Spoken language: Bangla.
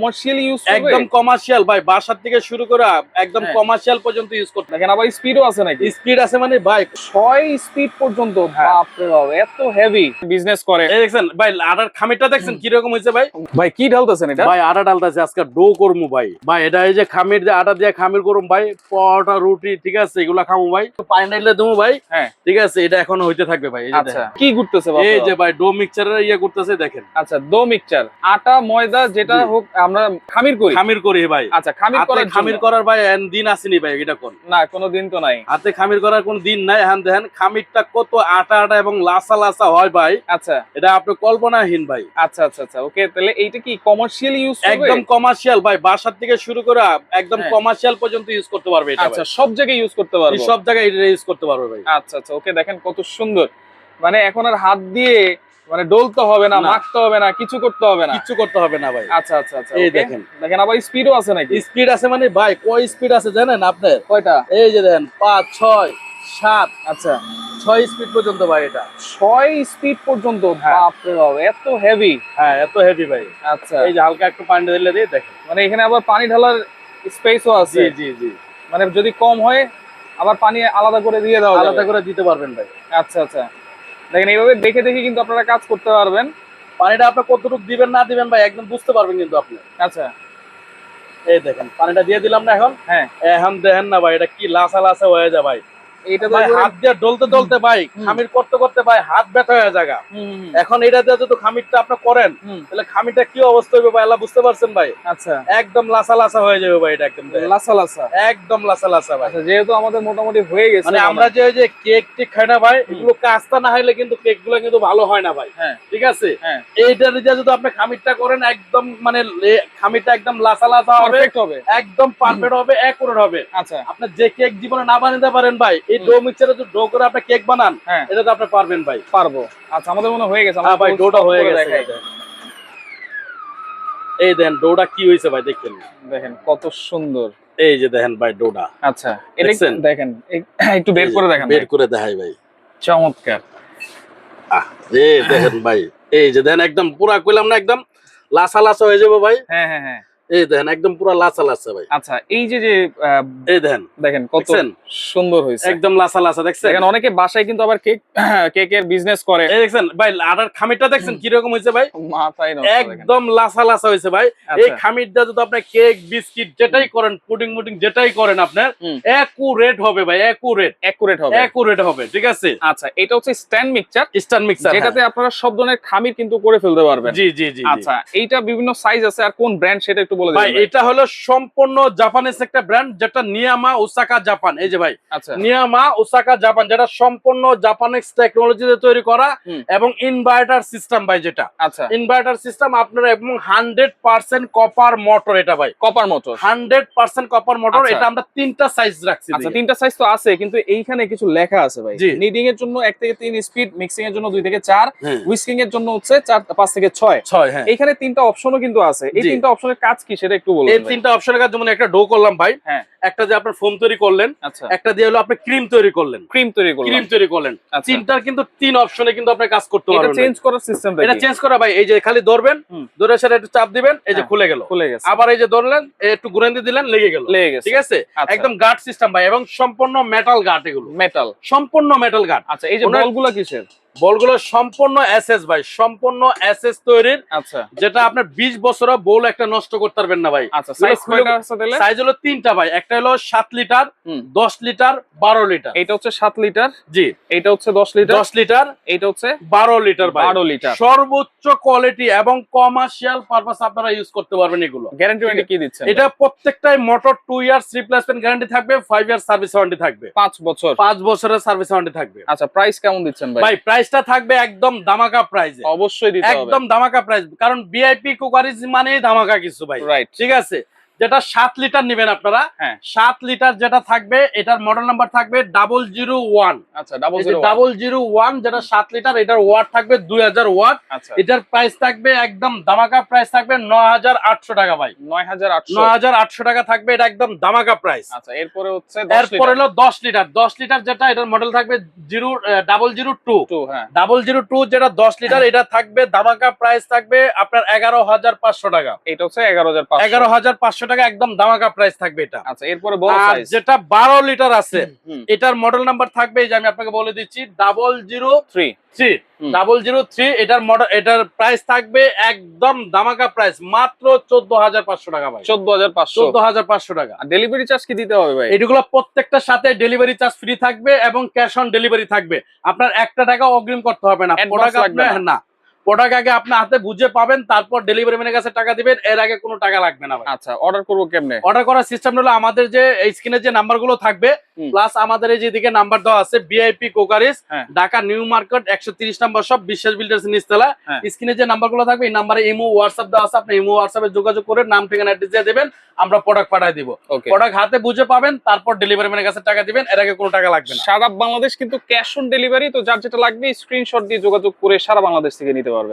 কমার্শিয়াল ইউজ একদম কমার্শিয়াল ভাই। বাসার থেকে শুরু করে একদম হ্যাঁ। কমার্শিয়াল পর্যন্ত ইউজ করতে দেখেন আবার স্পিডও আছে নাকি? স্পিড আছে মানে ভাই স্পিড পর্যন্ত হ্যাঁ। বাপরে বাপ এত হেভি বিজনেস করে। এই দেখছেন ভাই আটার খামিরটা দেখছেন? কি রকম হয়েছে ভাই? ভাই কি ঢালতেছেন এটা? ভাই আটা আজকে ডো করমু ভাই। ভাই এটা এই যে খামির দিয়ে আটা দিয়ে খামির করুম ভাই পরোটা রুটি ঠিক আছে এগুলা খামু ভাই। পানি দেবো ভাই। হ্যাঁ। ঠিক আছে এটা এখনও হইতে থাকবে ভাই আচ্ছা। কি ঘুরতেছে এই যে ভাই ডো মিক্সচারের ইয়ে করতেছে দেখেন। আচ্ছা দো মিক্সচার আটা ময়দা যেটা হোক আমরা খামির করি? খামির করি ভাই। আচ্ছা খামির করার খামির করার ভাই দিন আসেনি ভাই এটা কোন? না কোনো দিন তো নাই। হাতে খামির করার কোন দিন নাই হ্যান দেখেন খামিরটা কত আটা আটা এবং লাসা লাসা হয় ভাই। আচ্ছা। এটা আপনি কল্পনাহীন ভাই। আচ্ছা আচ্ছা আচ্ছা ওকে তাহলে এইটা কি কমার্শিয়াল ইউজ একদম কমার্শিয়াল ভাই বাসার থেকে শুরু করে একদম হ্যাঁ। কমার্শিয়াল পর্যন্ত ইউজ করতে পারবে এটা আচ্ছা সব জায়গায় ইউজ করতে পারব? সব জায়গায় এটা ইউজ করতে পারবে ভাই। আচ্ছা আচ্ছা ওকে দেখেন কত সুন্দর। মানে এখন আর হাত দিয়ে মানে ডলতে হবে না। মাখতে হবে না কিছু করতে হবে না। কিচ্ছু করতে হবে না ভাই। আচ্ছা আচ্ছা আচ্ছা এই দেখেন। দেখেন আবার স্পিডও আছে নাকি? স্পিড আছে মানে ভাই কয় স্পিড আছে জানেন আপনার? কয়টা? এই যে দেখেন পাঁচ ছয় সাত। আচ্ছা। ছয় স্পিড পর্যন্ত ভাই এটা। ছয় স্পিড পর্যন্ত? হ্যাঁ। বাপরে বাপ এত হেভি হ্যাঁ এত হেভি ভাই। আচ্ছা। এই যে হালকা একটু পানি দিলে দিয়ে দেখেন। মানে এখানে আবার পানি ঢালার স্পেসও আছে। জি জি জি। মানে যদি কম হয় আবার পানি আলাদা করে দিয়ে দাও আলাদা করে দিতে পারবেন ভাই। আচ্ছা আচ্ছা। দেখেন এইভাবে দেখে দেখে কিন্তু আপনারা কাজ করতে পারবেন। পানিটা আপনি কতটুকু দিবেন না দিবেন ভাই একদম বুঝতে পারবেন কিন্তু আপনি। আচ্ছা। এই দেখেন পানিটা দিয়ে দিলাম না এখন? হ্যাঁ। এখন দেখেন না ভাই এটা কি লাসা লাসা হয়ে যায় ভাই। এইটা তো ভাই হাত দিয়ে ডলতে ডলতে ভাই খামির করতে করতে ভাই হাত ব্যথা হয়ে জায়গা। এখন এটা দিয়ে যদি খামিরটা আপনি করেন হুম, তাহলে খামিরটা কি অবস্থা হবে ভাই? আল্লাহ বুঝতে পারছেন ভাই। আচ্ছা। একদম লাসা লাসা হয়ে যাবে ভাই এটা একদম। লাসা লাসা। একদম লাসা লাসা ভাই। আচ্ছা যেহেতু আমাদের মোটামুটি হয়ে গেছে মানে আমরা যে কেক টেক খাই না ভাই এগুলো কাস্তা না হইলে কিন্তু কেকগুলো কিন্তু ভালো হয় না ভাই। হ্যাঁ। ঠিক আছে? হ্যাঁ। এইটা দিয়ে যদি আপনি খামিরটা করেন একদম মানে খামিরটা একদম লাসা লাসা হবে। হবে। একদম পারফেক্ট হবে একুরেট হবে। আচ্ছা। আপনি যে কেক জীবনে না বানাতে পারেন ভাই এই ডো মিক্সচারে যদি ডো করে আপনি কেক বানান হ্যাঁ। এটা তো আপনি পারবেন ভাই। পারব। আচ্ছা আমাদের মনে হয়ে গেছে। হ্যাঁ ভাই ডোটা হয়ে গেছে। এই দেখেন। ডোটা কি হয়েছে ভাই দেখেন। দেখেন কত সুন্দর। এই যে দেখেন ভাই ডোটা। আচ্ছা এটা? দেখেন একটু বের করে দেখেন বের করে দেখাই ভাই। চমৎকার। আহ এই দেখেন ভাই এই যে দেখেন একদম পুরা কইলাম না একদম লাসা লাসা হয়ে যাবে ভাই। হ্যাঁ হ্যাঁ হ্যাঁ। এই দেখেন একদম পুরা ভাই। আচ্ছা এই যে যে এই দেখেন দেখেন কত সুন্দর হয়েছে। একদম দেখছেন? দেখেন অনেকে বাসায় কিন্তু আবার কেক কেকের বিজনেস করে। এই দেখছেন ভাই আটার খামিরটা দেখছেন কি রকম হয়েছে ভাই? মাথায় দেখেন একদম হয়েছে ভাই। এই আচ্ছা। খামির দিয়ে যদি আপনি কেক বিস্কিট যেটাই করেন পুডিং মুডিং যেটাই করেন আপনার। একুরেট হবে ভাই একুরেট। অ্যাকুরেট হবে। একুরেট হবে ঠিক আছে? আচ্ছা এটা হচ্ছে স্ট্যান্ড মিক্সচার। স্টার মিক্সার যেটাতে আপনারা সব ধরনের খামির কিন্তু করে ফেলতে পারবেন। জি জি জি। আচ্ছা এইটা বিভিন্ন সাইজ আছে আর কোন ব্র্যান্ড সেটা একটু বলে ভাই এটা হলো সম্পূর্ণ জাপানিজ একটা ব্র্যান্ড যেটা নিয়ামা ওসাকা জাপান এই যে ভাই নিয়ামা ওসাকা জাপান যেটা সম্পূর্ণ জাপানিজ টেকনোলজিতে তৈরি করা এবং ইনভার্টার সিস্টেম ভাই যেটা। আচ্ছা। ইনভার্টার সিস্টেম আপনারা এবং হান্ড্রেড পার্সেন্ট কপার মোটর এটা ভাই। Copper motor hundred percent copper motor. এটা আমরা তিনটা সাইজ রাখছি আচ্ছা তিনটা সাইজ তো আছে কিন্তু এইখানে কিছু লেখা আছে ভাই। নিডিং এর জন্য এক থেকে তিন স্পিড মিক্সিং এর জন্য দুই থেকে চার। হুইস্কিং এর জন্য হচ্ছে চার পাঁচ থেকে ছয়। ছয় হ্যাঁ। এইখানে তিনটা অপশনও কিন্তু আছে। এই। তিনটা অপশনের কাজ কি সেটা একটু বলুন এই তিনটা অপশনের কাজ যেমন একটা ডো করলাম ভাই হ্যাঁ। একটা যে আপনার ফোম তৈরি করলেন আচ্ছা। একটা দিয়ে হলো আপনি ক্রিম তৈরি করলেন। ক্রিম তৈরি করলাম। ক্রিম তৈরি করলেন। তিনটার কিন্তু তিন অপশনে কিন্তু আপনি কাজ করতে পারবেন এটা চেঞ্জ করার সিস্টেমটা এটা চেঞ্জ করা ভাই এই যে খালি ধরবেন ধরে সেটা একটু চাপ দিবেন এই যে হ্যাঁ। খুলে গেল। খুলে গেছে। আবার এই যে ধরলেন একটু ঘুরে দিলেন লেগে গেল। লেগে গেছে। ঠিক আছে? আচ্ছা। একদম গার্ড সিস্টেম ভাই এবং সম্পূর্ণ মেটাল গার্ড এগুলো। মেটাল সম্পূর্ণ মেটাল গার্ড আচ্ছা এই যে বলগুলা কিসের? বলগুলো সম্পূর্ণ এসএস ভাই সম্পূর্ণ এসএস তৈরির। আচ্ছা। যেটা আপনার বিশ বছরও বল একটা নষ্ট করতে পারবেন না ভাই। আচ্ছা সাইজ কয়টা আছে তাহলে? সাইজ হলো তিনটা ভাই একটা হলো সাত লিটার হুম। দশ লিটার বারো লিটার। এটা হচ্ছে সাত লিটার? জি। এটা হচ্ছে দশ লিটার? দশ লিটার এইটা হচ্ছে বারো লিটার ভাই। বারো লিটার। সর্বোচ্চ কোয়ালিটি এবং কমার্শিয়াল পারপাস আপনারা ইউজ করতে পারবেন এগুলো। গ্যারান্টি ওয়ারেন্টি কি দিচ্ছেন? এটা প্রত্যেকটাই motor two years replacement guarantee থাকবে ফাইভ ইয়ার সার্ভিস ওয়ারেন্টি থাকবে। পাঁচ বছর। পাঁচ বছরের সার্ভিস ওয়ারেন্টি থাকবে। আচ্ছা প্রাইস কেমন দিচ্ছেন ভাই? ভাই প্রাইসটা থাকবে একদম দামাকা প্রাইসে অবশ্যই একদম দামাকা প্রাইস কারণ ভিআইপি কুকারিজ মানেই ধামাকা কিছু ভাই। ঠিক আছে? যেটা সাত লিটার নেবেন আপনারা। হ্যাঁ। সাত লিটার যেটা থাকবে এটার মডেল নাম্বার থাকবে ডাবল জিরো ওয়ান আচ্ছা ডাবল জিরো ওয়ান যেটা সাত লিটার এটার ওয়াট থাকবে দুই হাজার ওয়াট। আচ্ছা। এটার প্রাইস থাকবে একদম দামাকা প্রাইস থাকবে নয় হাজার আটশো টাকা ভাই। নয় হাজার আটশো। নয় হাজার আটশো টাকা থাকবে এটা একদম দামাকা প্রাইস আচ্ছা এরপরে হচ্ছে এরপর হলো দশ লিটার। দশ লিটার যেটা এটার মডেল থাকবে জিরো ডাবল জিরো টু হ্যাঁ। ডাবল জিরো টু যেটা দশ লিটার এটা থাকবে দামাকা প্রাইস থাকবে আপনার এগারো হাজার পাঁচশো টাকা। এটা হচ্ছে এগারো হাজার এগারো হাজার পাঁচশো টাকা একদম দামাকা প্রাইস থাকবে এটা। আচ্ছা এরপরে বড় সাইজ যেটা বারো লিটার আছে এটার মডেল নাম্বার থাকবে এই যে আমি আপনাকে বলে দিচ্ছি ডাবল জিরো থ্রি থ্রি হুম। ডাবল জিরো থ্রি এটার মডেল এটার প্রাইস থাকবে একদম প্রাইস মাত্র চোদ্দ হাজার পাঁচশো টাকা ভাই। চোদ্দ হাজার পাঁচশো। চোদ্দ হাজার পাঁচশো টাকা। আর ডেলিভারি চার্জ কি দিতে হবে ভাই? এগুলো প্রত্যেকটার সাথে ডেলিভারি চার্জ ফ্রি থাকবে এবং ক্যাশ অন ডেলিভারি থাকবে। আপনার একটা টাকা অগ্রিম করতে হবে না। প্রোডাক্ট লাগবে না প্রোডাক্ট আগে আপনার হাতে বুঝে পাবেন তারপর ডেলিভারি ম্যানের কাছে টাকা দিবেন এর আগে কোনো টাকা লাগবে না আচ্ছা অর্ডার করব কেমনে অর্ডার করার সিস্টেম হলো আমাদের যে স্ক্রিনে যে নাম্বারগুলো থাকবে। প্লাস আমাদের এই যেদিকে নাম্বার দেওয়া আছে বিআইপি কোকারিস হ্যাঁ। ঢাকা নিউ মার্কেট একশো তিরিশ নাম্বার সব বিশ্বাস বিল্ডার্স নিচতলা। স্ক্রিনে যে নাম্বারগুলো থাকবে এই নাম্বারে ইমো হোয়াটসঅ্যাপ দেওয়া আছে আপনি ইমো হোয়াটসঅ্যাপে যোগাযোগ করে নাম ঠিকানা অ্যাড্রেস দিয়ে দেবেন আমরা প্রোডাক্ট পাঠিয়ে দিব। প্রোডাক্ট হাতে বুঝে পাবেন তারপর ডেলিভারি ম্যানের কাছে টাকা দিবেন এর আগে কোনো টাকা লাগবে না। সারা বাংলাদেশ কিন্তু ক্যাশ অন ডেলিভারি তো যার যেটা লাগবে স্ক্রিনশট দিয়ে যোগাযোগ করে সারা বাংলাদেশ থেকে নিতে পারবে।